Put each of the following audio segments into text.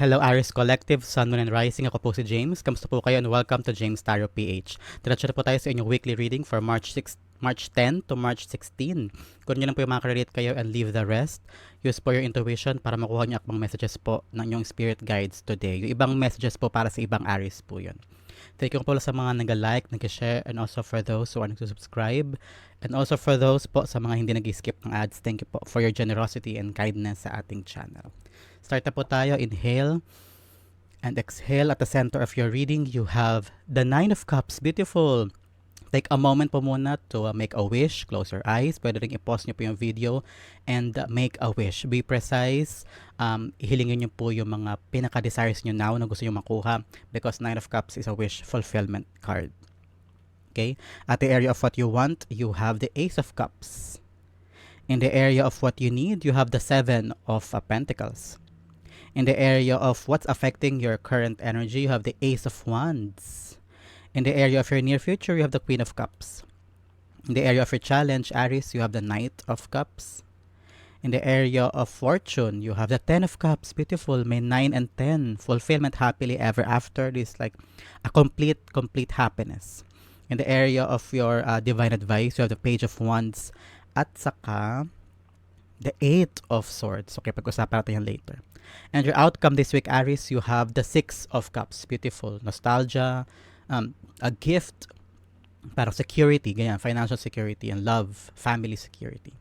Hello Aris Collective, Sun, Moon, and Rising. Ako po si James. Kamusta po kayo and welcome to James Tarot PH. Diretso na po tayo sa inyong weekly reading for March 6, March 10 to March 16. Kung nyo lang po yung makarelate kayo and leave the rest, use po your intuition para makuha nyo akong messages po ng inyong spirit guides today. Yung ibang messages po para sa ibang Aris po yun. Thank you po sa mga nag-like, nag-share, and also for those who are nag-subscribe. And also for those po sa mga hindi nag-skip ng ads, thank you po for your generosity and kindness sa ating channel. Start na po tayo. Inhale and exhale. At the center of your reading, you have the Nine of Cups. Beautiful. Take a moment po muna to uh, make a wish. Close your eyes. Pwede rin i-pause nyo po yung video and uh, make a wish. Be precise. Um, ihilingin nyo po yung mga pinaka-desires nyo now na gusto nyo makuha because Nine of Cups is a wish fulfillment card. Okay? At the area of what you want, you have the Ace of Cups. In the area of what you need, you have the Seven of uh, Pentacles. In the area of what's affecting your current energy, you have the Ace of Wands. In the area of your near future, you have the Queen of Cups. In the area of your challenge, Aries, you have the Knight of Cups. In the area of fortune, you have the Ten of Cups. Beautiful. May 9 and 10. Fulfillment happily ever after. This like a complete, complete happiness. In the area of your uh, divine advice, you have the Page of Wands. At saka, the Eight of Swords. Okay, pag-usapan natin yan later. And your outcome this week, Aries, you have the Six of Cups. Beautiful. Nostalgia, um, a gift, parang security, ganyan, financial security and love, family security.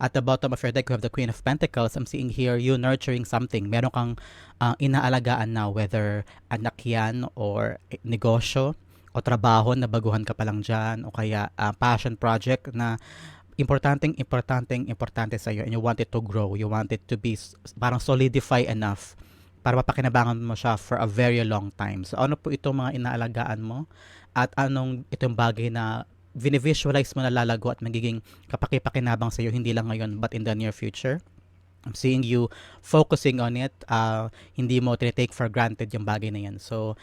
At the bottom of your deck, you have the Queen of Pentacles. I'm seeing here you nurturing something. Meron kang uh, inaalagaan na whether anak yan or eh, negosyo o trabaho na baguhan ka pa lang dyan o kaya uh, passion project na importanteng importanteng importante sa iyo and you want it to grow you want it to be parang solidify enough para mapakinabangan mo siya for a very long time so ano po itong mga inaalagaan mo at anong itong bagay na visualize mo na lalago at magiging kapakipakinabang sa iyo hindi lang ngayon but in the near future I'm seeing you focusing on it. Uh, hindi mo tinitake for granted yung bagay na yan. So,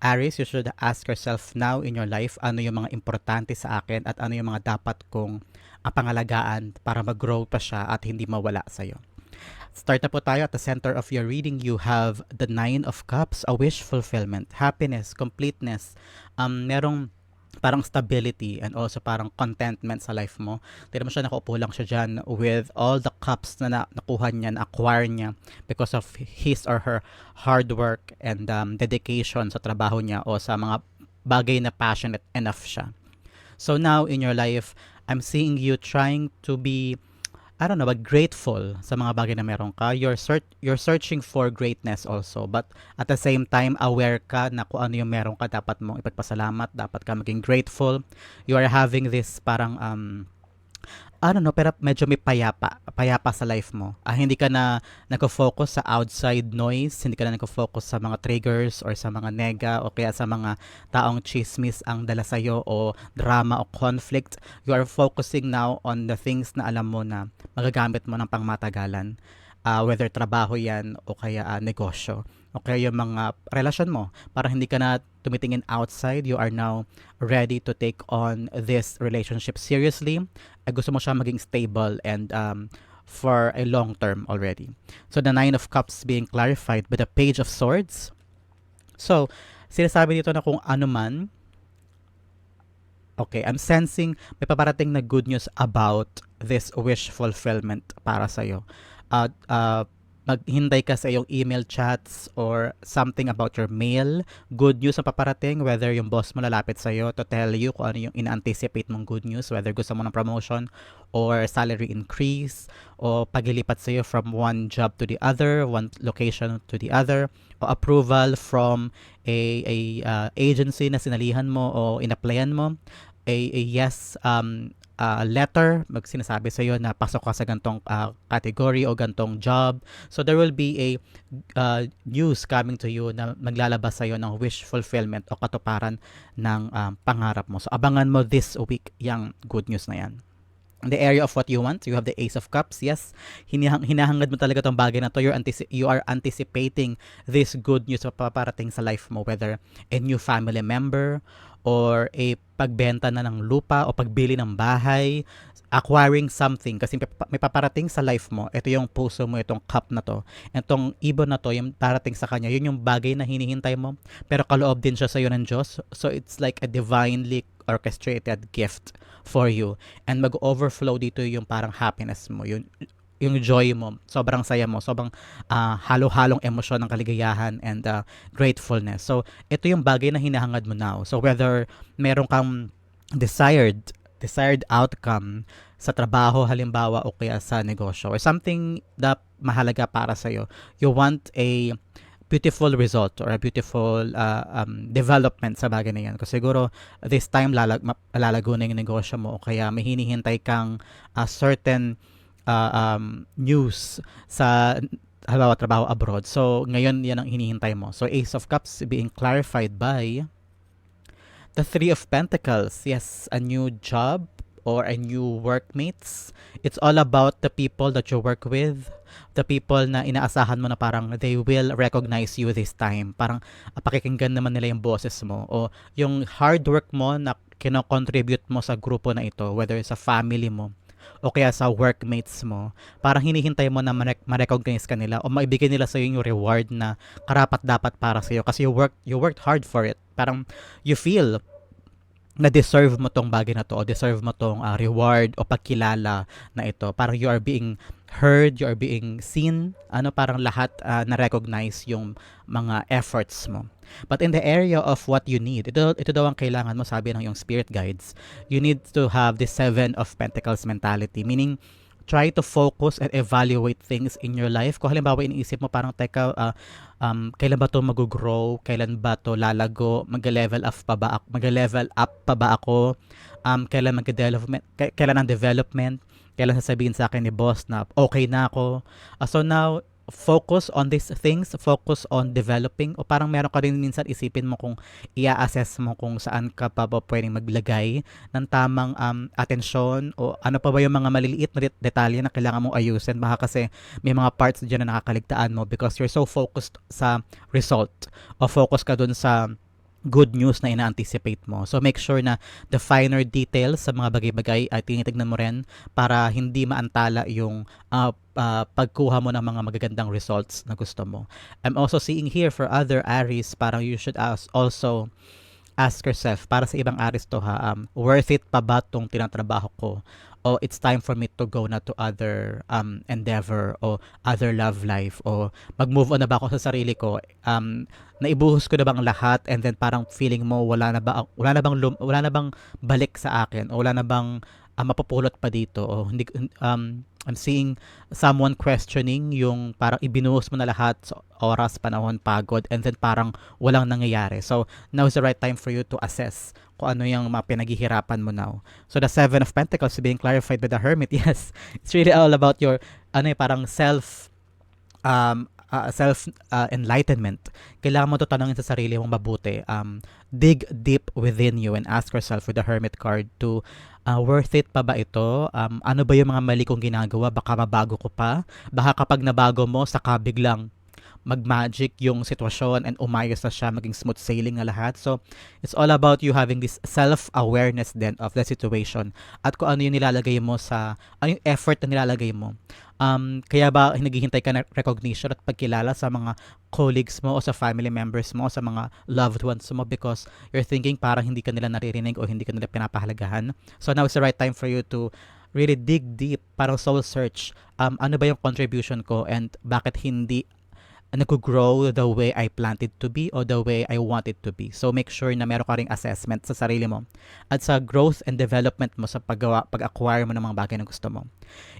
Aries, you should ask yourself now in your life ano yung mga importante sa akin at ano yung mga dapat kong uh, pangalagaan para mag-grow pa siya at hindi mawala sa'yo. Start na po tayo at the center of your reading. You have the Nine of Cups, a wish fulfillment, happiness, completeness. Um, merong parang stability and also parang contentment sa life mo. Tignan mo siya, nakaupo lang siya dyan with all the cups na, na nakuha niya, na-acquire niya because of his or her hard work and um, dedication sa trabaho niya o sa mga bagay na passionate enough siya. So now in your life, I'm seeing you trying to be I don't know, but grateful sa mga bagay na meron ka. You're, search, you're searching for greatness also. But at the same time, aware ka na kung ano yung meron ka, dapat mong ipagpasalamat, dapat ka maging grateful. You are having this parang um, Don't know, pero medyo may payapa, payapa sa life mo. Ah, hindi ka na nagko-focus sa outside noise, hindi ka na nagko-focus sa mga triggers or sa mga nega o kaya sa mga taong chismis ang dala sa iyo o drama o conflict. You are focusing now on the things na alam mo na magagamit mo ng pangmatagalan. Uh, whether trabaho yan o kaya uh, negosyo o kaya yung mga relasyon mo para hindi ka na tumitingin outside you are now ready to take on this relationship seriously. Ay gusto mo siya maging stable and um, for a long term already. So the nine of cups being clarified by the page of swords. So sinasabi dito na kung ano man Okay, I'm sensing may paparating na good news about this wish fulfillment para sa'yo. Uh, uh, maghintay ka sa iyong email chats or something about your mail, good news ang paparating, whether yung boss mo lalapit sa iyo to tell you kung ano yung in-anticipate mong good news, whether gusto mo ng promotion or salary increase o paglilipat sa iyo from one job to the other, one location to the other, o approval from a, a uh, agency na sinalihan mo o in-applyan mo, a, a yes um, uh, letter, magsinasabi sa iyo na pasok ka sa gantong uh, category o gantong job. So there will be a uh, news coming to you na maglalabas sa iyo ng wish fulfillment o katuparan ng um, pangarap mo. So abangan mo this week yung good news na yan. The area of what you want, you have the Ace of Cups. Yes, hinahang, hinahangad mo talaga tong bagay na to. You're antici- you are anticipating this good news na paparating sa life mo, whether a new family member or a pagbenta na ng lupa o pagbili ng bahay, acquiring something kasi may paparating sa life mo. Ito yung puso mo, itong cup na to. Itong ibon na to, yung parating sa kanya, yun yung bagay na hinihintay mo. Pero kaloob din siya sa iyo ng Diyos. So it's like a divinely orchestrated gift for you. And mag-overflow dito yung parang happiness mo, yung yung joy mo, sobrang saya mo, sobrang ah, halo-halong emosyon ng kaligayahan and ah, gratefulness. So, ito yung bagay na hinahangad mo now. So, whether meron kang desired desired outcome sa trabaho halimbawa o kaya sa negosyo or something na mahalaga para sa iyo you want a beautiful result or a beautiful uh, um, development sa bagay na yan. Kasi siguro this time lalag, lalago na yung negosyo mo o kaya may hinihintay kang uh, certain uh, um, news sa halimbawa trabaho abroad. So ngayon yan ang hinihintay mo. So Ace of Cups being clarified by the Three of Pentacles. Yes, a new job or a new workmates. It's all about the people that you work with, the people na inaasahan mo na parang they will recognize you this time. Parang ah, pakikinggan naman nila yung boses mo o yung hard work mo na kino-contribute mo sa grupo na ito, whether sa family mo o kaya sa workmates mo, parang hinihintay mo na ma- ma-recognize ka nila o maibigay nila sa yung reward na karapat dapat para sa iyo kasi you worked you worked hard for it. Parang you feel na deserve mo tong bagay na to o deserve mo tong ah, reward o pagkilala na ito. Parang you are being heard, you are being seen, ano parang lahat ah, na-recognize yung mga efforts mo. But in the area of what you need, ito, ito daw ang kailangan mo, sabi ng yung spirit guides, you need to have the seven of pentacles mentality, meaning try to focus and evaluate things in your life. Kung halimbawa iniisip mo parang, teka, ah, um, kailan ba to mag-grow? Kailan ba to lalago? Mag-level up pa ba ako? Mag-level up pa ba ako? Um, kailan mag-development? Kailan ang development? Kailan sasabihin sa akin ni boss na okay na ako? Ah, so now, focus on these things, focus on developing o parang meron ka rin minsan isipin mo kung i-assess mo kung saan ka pa ba pwedeng maglagay ng tamang um, atensyon o ano pa ba yung mga maliliit na det- detalye na kailangan mong ayusin. Baka kasi may mga parts dyan na nakakaligtaan mo because you're so focused sa result o focus ka dun sa good news na ina-anticipate mo. So make sure na the finer details sa mga bagay-bagay ay tinitignan mo rin para hindi maantala yung uh, uh, pagkuha mo ng mga magagandang results na gusto mo. I'm also seeing here for other Aries, parang you should ask also ask yourself, para sa ibang Aries to ha, um, worth it pa ba tong tinatrabaho ko? O it's time for me to go na to other um, endeavor o other love life o mag-move on na ba ako sa sarili ko? Um, naibuhos ko na bang lahat and then parang feeling mo wala na ba wala na bang lum- wala na bang balik sa akin o wala na bang ah, mapupulot pa dito o hindi um I'm seeing someone questioning yung parang ibinuhos mo na lahat sa oras, panahon, pagod and then parang walang nangyayari. So now is the right time for you to assess kung ano yung mga pinaghihirapan mo now. So the Seven of Pentacles being clarified by the Hermit. Yes, it's really all about your ano eh, parang self um, uh, self uh, enlightenment. Kailangan mo to tanongin sa sarili mong mabuti. Um, dig deep within you and ask yourself with the Hermit card to uh, worth it pa ba ito? Um, ano ba yung mga mali kong ginagawa? Baka mabago ko pa? Baka kapag nabago mo, saka biglang mag-magic yung sitwasyon and umayos na siya, maging smooth sailing na lahat. So, it's all about you having this self-awareness then of the situation at kung ano yung nilalagay mo sa, ano yung effort na nilalagay mo. Um, kaya ba naghihintay ka ng recognition at pagkilala sa mga colleagues mo o sa family members mo o sa mga loved ones mo because you're thinking parang hindi ka nila naririnig o hindi ka nila pinapahalagahan. So now is the right time for you to really dig deep, parang soul search. Um, ano ba yung contribution ko and bakit hindi nag-grow the way I planned it to be or the way I want it to be. So make sure na meron ka ring assessment sa sarili mo at sa growth and development mo sa paggawa, pag-acquire mo ng mga bagay na gusto mo.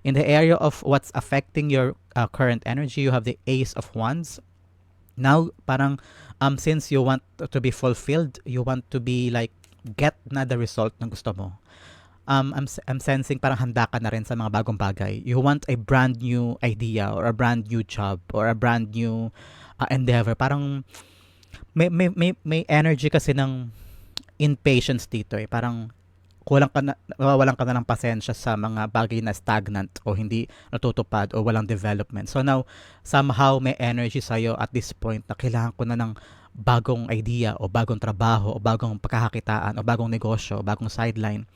In the area of what's affecting your uh, current energy, you have the Ace of Wands. Now, parang um, since you want to be fulfilled, you want to be like get na the result na gusto mo um, I'm, I'm sensing parang handa ka na rin sa mga bagong bagay. You want a brand new idea or a brand new job or a brand new uh, endeavor. Parang may, may, may, may energy kasi ng impatience dito eh. Parang kulang ka na, nawawalan ka na ng pasensya sa mga bagay na stagnant o hindi natutupad o walang development. So now, somehow may energy sa'yo at this point na kailangan ko na ng bagong idea o bagong trabaho o bagong pagkakakitaan o bagong negosyo o bagong sideline.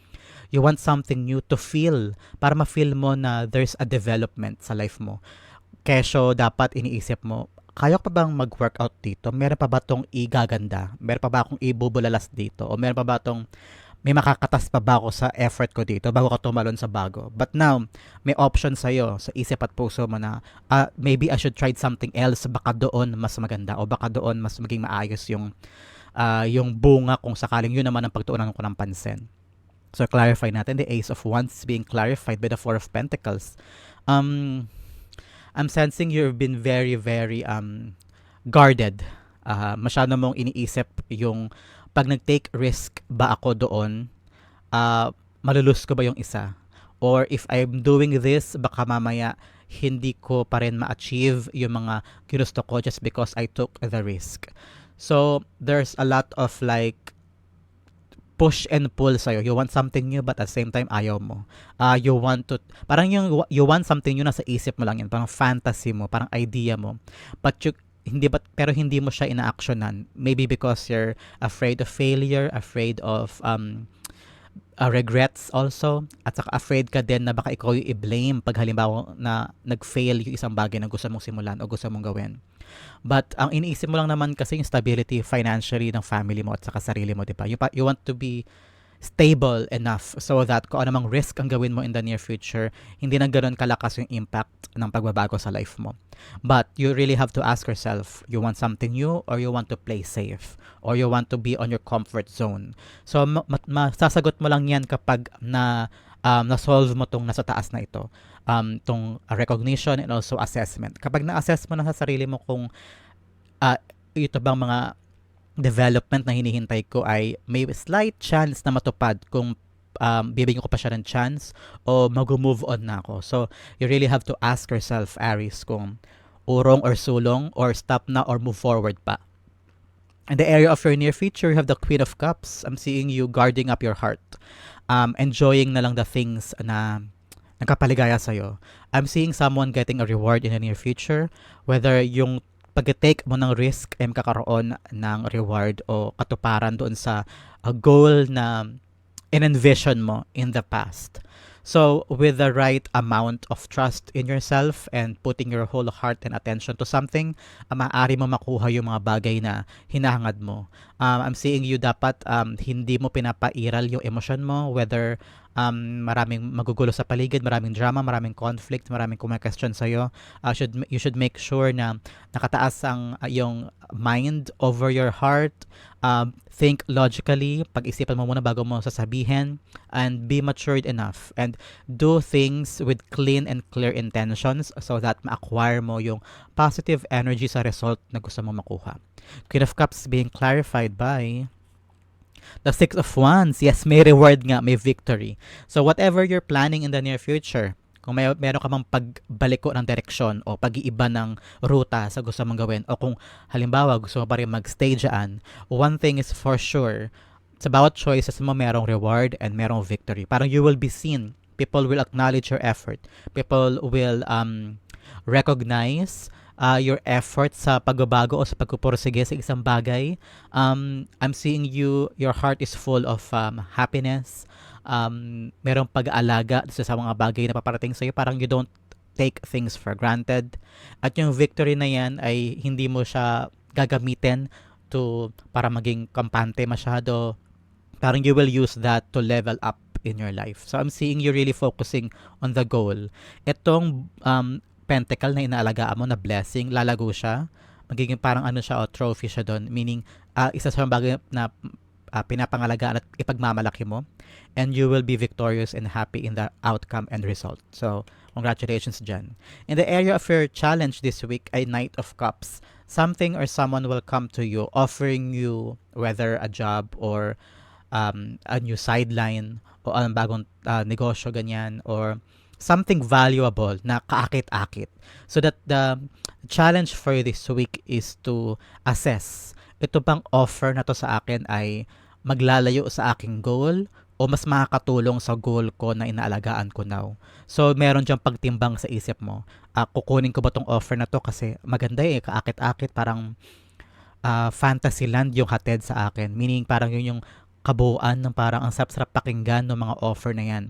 You want something new to feel para ma-feel mo na there's a development sa life mo. Kesyo dapat iniisip mo, kaya pa bang mag-workout dito? Meron pa ba tong igaganda? Meron pa ba akong ibubulalas dito? O meron pa ba tong may makakatas pa ba ako sa effort ko dito bago ka tumalon sa bago. But now, may option sa'yo sa isip at puso mo na uh, maybe I should try something else baka doon mas maganda o baka doon mas maging maayos yung uh, yung bunga kung sakaling yun naman ang pagtuunan ko ng pansin. So clarify natin the Ace of Wands being clarified by the Four of Pentacles. Um, I'm sensing you've been very, very um, guarded. Uh, masyado mong iniisip yung pag nag-take risk ba ako doon, uh, malulus ko ba yung isa? Or if I'm doing this, baka mamaya hindi ko pa rin ma-achieve yung mga ginusto ko just because I took the risk. So, there's a lot of like push and pull sa'yo. You want something new but at the same time ayaw mo. Uh, you want to, parang yung, you want something new nasa isip mo lang yan. Parang fantasy mo, parang idea mo. But you, hindi ba pero hindi mo siya ina-actionan maybe because you're afraid of failure afraid of um uh, regrets also. At saka afraid ka din na baka ikaw yung i-blame pag halimbawa na nag-fail yung isang bagay na gusto mong simulan o gusto mong gawin. But ang iniisip mo lang naman kasi yung stability financially ng family mo at saka sarili mo di ba? You, you want to be stable enough so that kung anumang risk ang gawin mo in the near future, hindi na ganoon kalakas yung impact ng pagbabago sa life mo. But you really have to ask yourself, you want something new or you want to play safe or you want to be on your comfort zone. So ma- masasagot mo lang yan kapag na um, na-solve mo tong nasa taas na ito. Um, tong recognition and also assessment. Kapag na-assess mo na sa sarili mo kung uh, ito bang mga development na hinihintay ko ay may slight chance na matupad kung um, bibigyan ko pa siya ng chance o mag-move on na ako. So, you really have to ask yourself, Aries, kung urong or sulong or stop na or move forward pa. In the area of your near future, you have the Queen of Cups. I'm seeing you guarding up your heart. Um, enjoying na lang the things na nagkapaligaya sa'yo. I'm seeing someone getting a reward in the near future. Whether yung pag-take mo ng risk ay makakaroon ng reward o katuparan doon sa uh, goal na in-envision mo in the past. So, with the right amount of trust in yourself and putting your whole heart and attention to something, uh, maaari mo makuha yung mga bagay na hinahangad mo. Um, I'm seeing you dapat um, hindi mo pinapairal yung emosyon mo, whether um, maraming magugulo sa paligid, maraming drama, maraming conflict, maraming kumakasyon sa'yo. Uh, should, you should make sure na nakataas ang uh, yung mind over your heart. Um, think logically, pag-isipan mo muna bago mo sasabihin, and be matured enough. And do things with clean and clear intentions so that ma-acquire mo yung positive energy sa result na gusto mo makuha. Queen of Cups being clarified by The Six of Wands, yes, may reward nga, may victory. So whatever you're planning in the near future, kung may meron ka mang pagbaliko ng direksyon o pag-iiba ng ruta sa gusto mong gawin o kung halimbawa gusto mo pa rin mag-stay dyan, one thing is for sure, sa bawat choices mo merong reward and merong victory. Parang you will be seen. People will acknowledge your effort. People will um, recognize uh, your effort sa pagbabago o sa pagpupursige sa isang bagay. Um, I'm seeing you, your heart is full of um, happiness. Um, merong pag-aalaga sa mga bagay na paparating sa'yo. Parang you don't take things for granted. At yung victory na yan ay hindi mo siya gagamitin to para maging kampante masyado. Parang you will use that to level up in your life. So I'm seeing you really focusing on the goal. Itong um, pentacle na inaalagaan mo na blessing, lalago siya. Magiging parang ano siya o trophy siya doon. Meaning, uh, isa sa bagay na uh, pinapangalagaan at ipagmamalaki mo. And you will be victorious and happy in the outcome and result. So, congratulations dyan. In the area of your challenge this week, ay Knight of Cups. Something or someone will come to you offering you whether a job or um, a new sideline o ang bagong uh, negosyo ganyan or something valuable na kaakit-akit. So that the challenge for this week is to assess ito bang offer na to sa akin ay maglalayo sa aking goal o mas makakatulong sa goal ko na inaalagaan ko now. So, meron diyang pagtimbang sa isip mo. Ah, kukunin ko ba tong offer na to kasi maganda eh, kaakit-akit, parang ah, fantasy land yung hatid sa akin. Meaning, parang yun yung kabuuan ng parang ang sarap-sarap pakinggan ng mga offer na yan.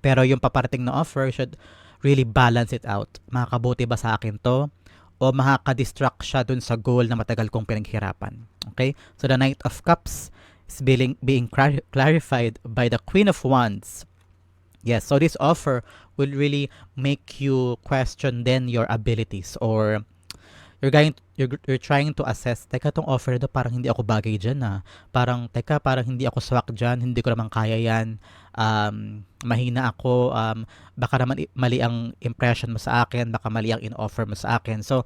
Pero yung paparating na offer should really balance it out. Makakabuti ba sa akin to? O makaka-distract siya dun sa goal na matagal kong pinaghirapan. Okay? So the Knight of Cups is being, being clar- clarified by the Queen of Wands. Yes, so this offer will really make you question then your abilities or you're going you're, you're trying to assess teka tong offer na parang hindi ako bagay diyan na parang teka parang hindi ako swak diyan hindi ko naman kaya yan. Um, mahina ako um, baka naman mali ang impression mo sa akin baka mali ang in-offer mo sa akin. So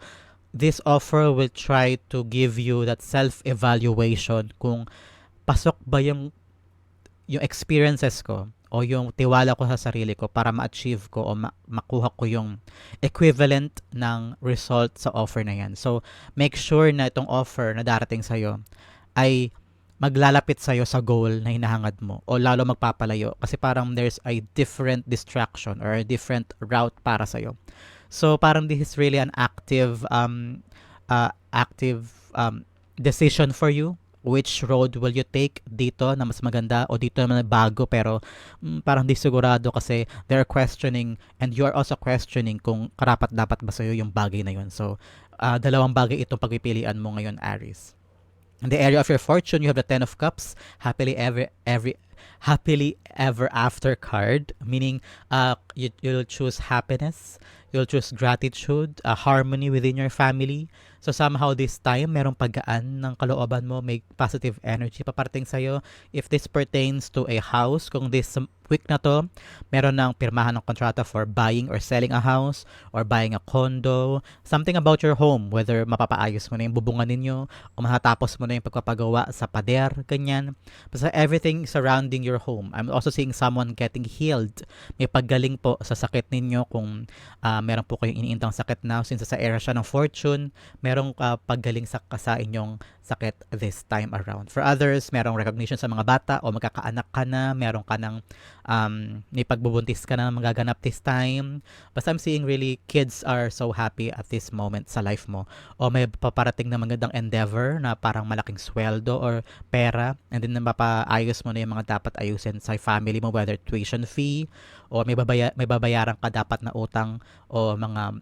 this offer will try to give you that self-evaluation kung pasok ba yung yung experiences ko o yung tiwala ko sa sarili ko para ma-achieve ko o ma- makuha ko yung equivalent ng result sa offer na yan. So, make sure na itong offer na darating sa'yo ay maglalapit sa'yo sa goal na hinahangad mo o lalo magpapalayo kasi parang there's a different distraction or a different route para sa'yo. So, parang this is really an active um, uh, active um, decision for you which road will you take dito na mas maganda o dito naman na bago pero mm, parang di sigurado kasi they're questioning and you are also questioning kung karapat dapat ba sa'yo yung bagay na yun. So, ah, dalawang bagay itong pagpipilian mo ngayon, Aries. In the area of your fortune, you have the Ten of Cups, happily ever every happily ever after card, meaning uh, you, you'll choose happiness, you'll choose gratitude, uh, harmony within your family. So somehow this time, merong paggaan ng kalooban mo, may positive energy paparating sa'yo. If this pertains to a house, kung this week na to, meron ng pirmahan ng kontrata for buying or selling a house or buying a condo, something about your home, whether mapapaayos mo na yung bubungan ninyo o matatapos mo na yung pagpapagawa sa pader, ganyan. Basta everything surrounding your home. I'm also seeing someone getting healed. May paggaling po sa sakit ninyo kung ah, meron po kayong iniintang sakit now since sa era siya ng fortune, merong ah, paggaling sa, sa inyong sakit this time around. For others, merong recognition sa mga bata o magkakaanak ka na, meron ka ng um, may pagbubuntis ka na magaganap this time. Basta I'm seeing really kids are so happy at this moment sa life mo. O may paparating na magandang endeavor na parang malaking sweldo or pera and then mapaayos mo na yung mga dapat ayusin sa family mo whether tuition fee o may, babaya, may babayaran ka dapat na utang o mga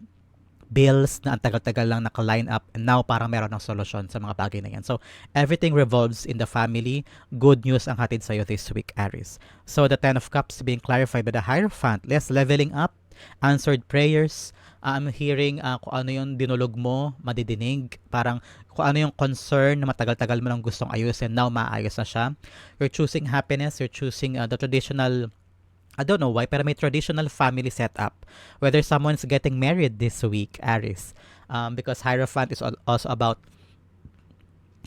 bills na ang tagal-tagal lang naka-line up and now parang meron ng solusyon sa mga bagay na yan. So, everything revolves in the family. Good news ang hatid sa'yo this week, Aries. So, the Ten of Cups being clarified by the Hierophant. Less leveling up, answered prayers. I'm hearing uh, kung ano yung dinulog mo, madidinig. Parang kung ano yung concern na matagal-tagal mo lang gustong ayusin, now maayos na siya. You're choosing happiness, you're choosing uh, the traditional I don't know why, pero may traditional family setup. Whether someone's getting married this week, Aries. Um, because Hierophant is al- also about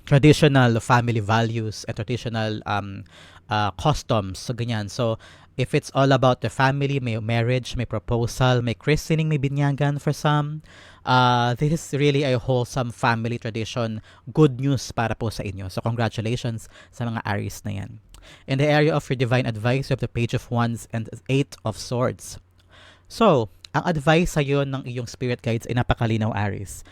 traditional family values and traditional um, uh, customs. So, ganyan. So, if it's all about the family, may marriage, may proposal, may christening, may binyagan for some, uh, this is really a wholesome family tradition. Good news para po sa inyo. So, congratulations sa mga Aries na yan. In the area of your divine advice, you have the Page of Wands and Eight of Swords. So, ang advice sa'yo ng iyong spirit guides ay napakalinaw, Aries.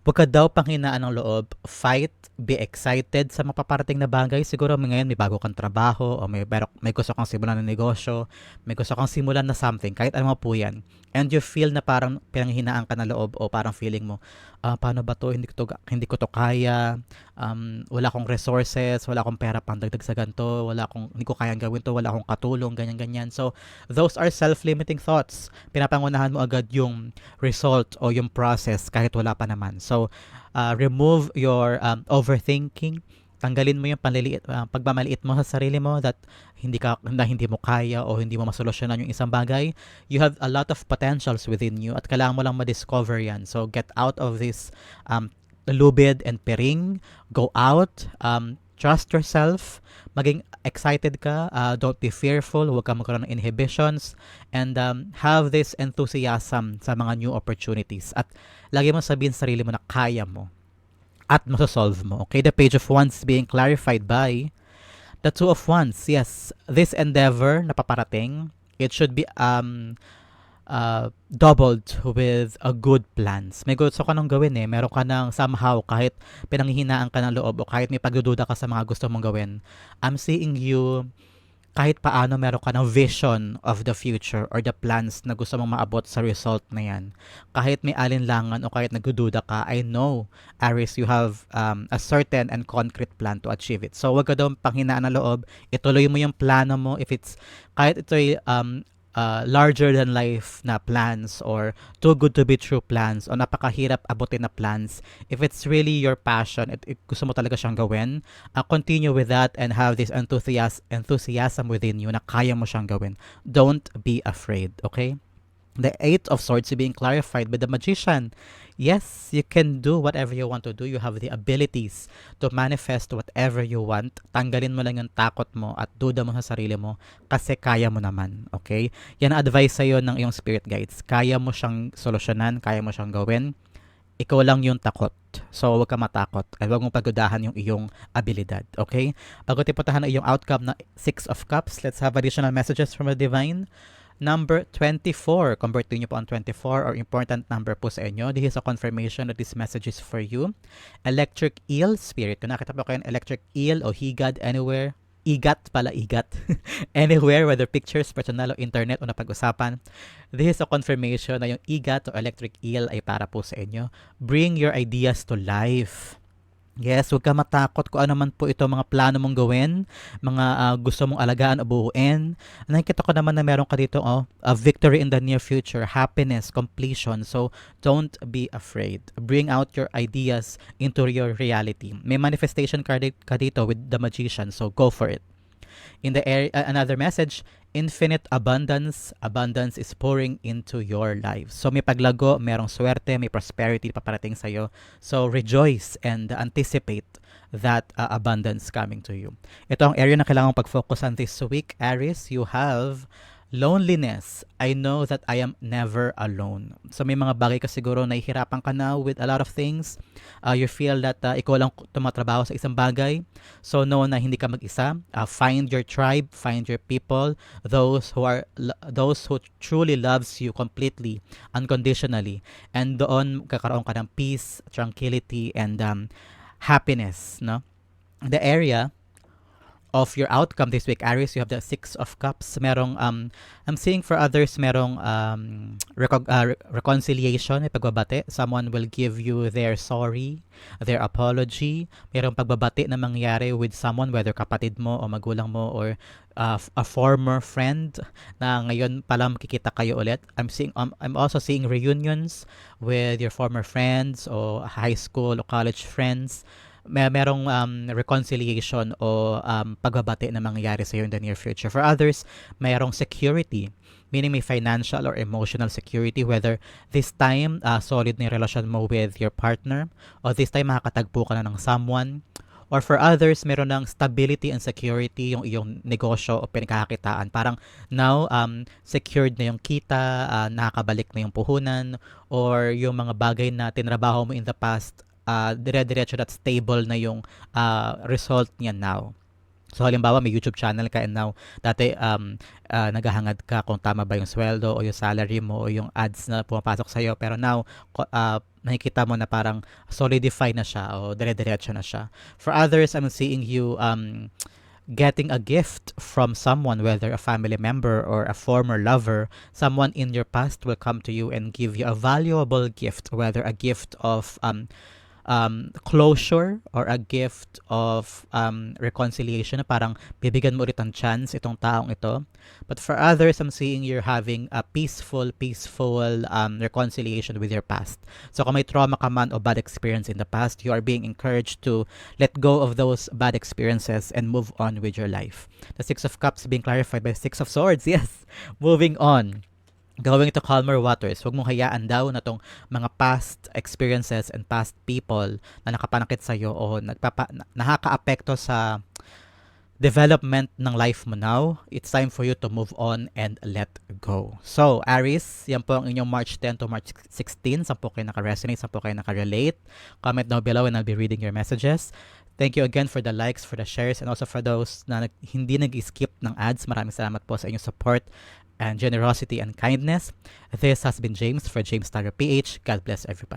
Huwag ka daw panghinaan ng loob, fight, be excited sa mapaparating na bagay. Siguro may ngayon may bago kang trabaho o may, pero- may gusto kang simulan na negosyo, may gusto kang simulan na something, kahit ano po yan. And you feel na parang pinanghinaan ka na loob o parang feeling mo, ah, paano ba to? Hindi ko to, hindi ko to kaya, um, wala akong resources, wala akong pera pang dagdag sa ganito, wala akong, hindi ko kayang gawin to, wala akong katulong, ganyan-ganyan. So, those are self-limiting thoughts. Pinapangunahan mo agad yung result o yung process kahit wala pa naman. So, uh, remove your um, overthinking. Tanggalin mo yung panliliit, uh, pagmamaliit mo sa sarili mo that hindi ka na hindi mo kaya o hindi mo masolusyonan yung isang bagay. You have a lot of potentials within you at kailangan mo lang ma-discover yan. So get out of this um, lubid and piring. Go out. Um, trust yourself. Maging excited ka. Uh, don't be fearful. Huwag ka magkaroon ng inhibitions. And um, have this enthusiasm sa mga new opportunities. At lagi mo sabihin sa sarili mo na kaya mo at masosolve mo. Okay, the page of wands being clarified by The Two of Wands, yes. This endeavor na paparating, it should be um uh, doubled with a good plans. May gusto ka nang gawin eh. Meron ka nang somehow kahit pinanghihinaan ka ng loob o kahit may pagdududa ka sa mga gusto mong gawin. I'm seeing you kahit paano meron ka ng vision of the future or the plans na gusto mong maabot sa result na yan. Kahit may alinlangan o kahit nagdududa ka, I know, Aries, you have um, a certain and concrete plan to achieve it. So, wag ka daw panghinaan ng loob. Ituloy mo yung plano mo. If it's, kahit ito'y um, uh, larger than life na plans or too good to be true plans o napakahirap abutin na plans, if it's really your passion, at gusto mo talaga siyang gawin, uh, continue with that and have this enthusiasm, enthusiasm within you na kaya mo siyang gawin. Don't be afraid, okay? The Eight of Swords being clarified by the Magician. Yes, you can do whatever you want to do. You have the abilities to manifest whatever you want. Tanggalin mo lang yung takot mo at duda mo sa sarili mo kasi kaya mo naman. Okay? Yan ang advice sa'yo ng iyong spirit guides. Kaya mo siyang solusyonan, kaya mo siyang gawin. Ikaw lang yung takot. So, huwag ka matakot. At huwag mong pagudahan yung iyong abilidad. Okay? Bago tiputahan ang iyong outcome na Six of Cups, let's have additional messages from the Divine. Number 24, convert nyo po ang 24 or important number po sa inyo. This is a confirmation that this message is for you. Electric eel spirit. Kung nakita po kayo electric eel o higad anywhere, igat pala igat anywhere whether pictures, personal o internet o napag-usapan this is a confirmation na yung igat o electric eel ay para po sa inyo bring your ideas to life Yes, huwag ka matakot kung ano man po ito mga plano mong gawin, mga uh, gusto mong alagaan o buuin. Nakikita ko naman na meron ka dito, oh, a victory in the near future, happiness, completion. So, don't be afraid. Bring out your ideas into your reality. May manifestation card ka dito with the magician, so go for it. In the uh, another message, infinite abundance, abundance is pouring into your life. So may paglago, merong swerte, may prosperity paparating sa iyo. So rejoice and anticipate that uh, abundance coming to you. Ito ang area na kailangan pag-focus on this week, Aries. You have Loneliness. I know that I am never alone. So may mga bagay ka siguro na ihirapan ka na with a lot of things. Uh, you feel that uh, ikaw lang tumatrabaho sa isang bagay. So know na hindi ka mag-isa. Uh, find your tribe, find your people, those who are those who truly loves you completely, unconditionally. And doon kakaroon ka ng peace, tranquility and um, happiness, no? The area of your outcome this week, Aries, you have the Six of Cups. Merong, um, I'm seeing for others, merong um, reco- uh, reconciliation, may pagbabate. Someone will give you their sorry, their apology. Merong pagbabate na mangyari with someone, whether kapatid mo o magulang mo or uh, a former friend na ngayon pala makikita kayo ulit. I'm seeing um, I'm also seeing reunions with your former friends o high school o college friends may merong um, reconciliation o um, pagbabati na mangyayari sa iyo in the near future. For others, mayroong security, meaning may financial or emotional security whether this time uh, solid na yung relasyon mo with your partner or this time makakatagpo ka na ng someone or for others, meron ng stability and security yung iyong negosyo o pinagkakakitaan. Parang now, um, secured na yung kita, uh, nakakabalik na yung puhunan, or yung mga bagay na tinrabaho mo in the past, uh, dire-diretso at stable na yung uh, result niya now. So halimbawa may YouTube channel ka and now dati um, uh, naghahangad ka kung tama ba yung sweldo o yung salary mo o yung ads na pumapasok sa iyo pero now uh, nakikita mo na parang solidify na siya o dire-diretso na siya. For others, I'm seeing you um, getting a gift from someone, whether a family member or a former lover, someone in your past will come to you and give you a valuable gift, whether a gift of um, um, closure or a gift of um, reconciliation na parang bibigyan mo ulit ng chance itong taong ito. But for others, I'm seeing you're having a peaceful, peaceful um, reconciliation with your past. So kung may trauma ka man o bad experience in the past, you are being encouraged to let go of those bad experiences and move on with your life. The Six of Cups being clarified by Six of Swords. Yes, moving on going to calmer waters. Huwag mong hayaan daw na tong mga past experiences and past people na nakapanakit sa iyo o nagpapa, nakaka-apekto sa development ng life mo now. It's time for you to move on and let go. So, Aries, yan po ang inyong March 10 to March 16. Saan po kayo naka-resonate, saan po kayo naka-relate. Comment down below and I'll be reading your messages. Thank you again for the likes, for the shares, and also for those na hindi nag-skip ng ads. Maraming salamat po sa inyong support and generosity and kindness. This has been James for James Starter PH. God bless everybody.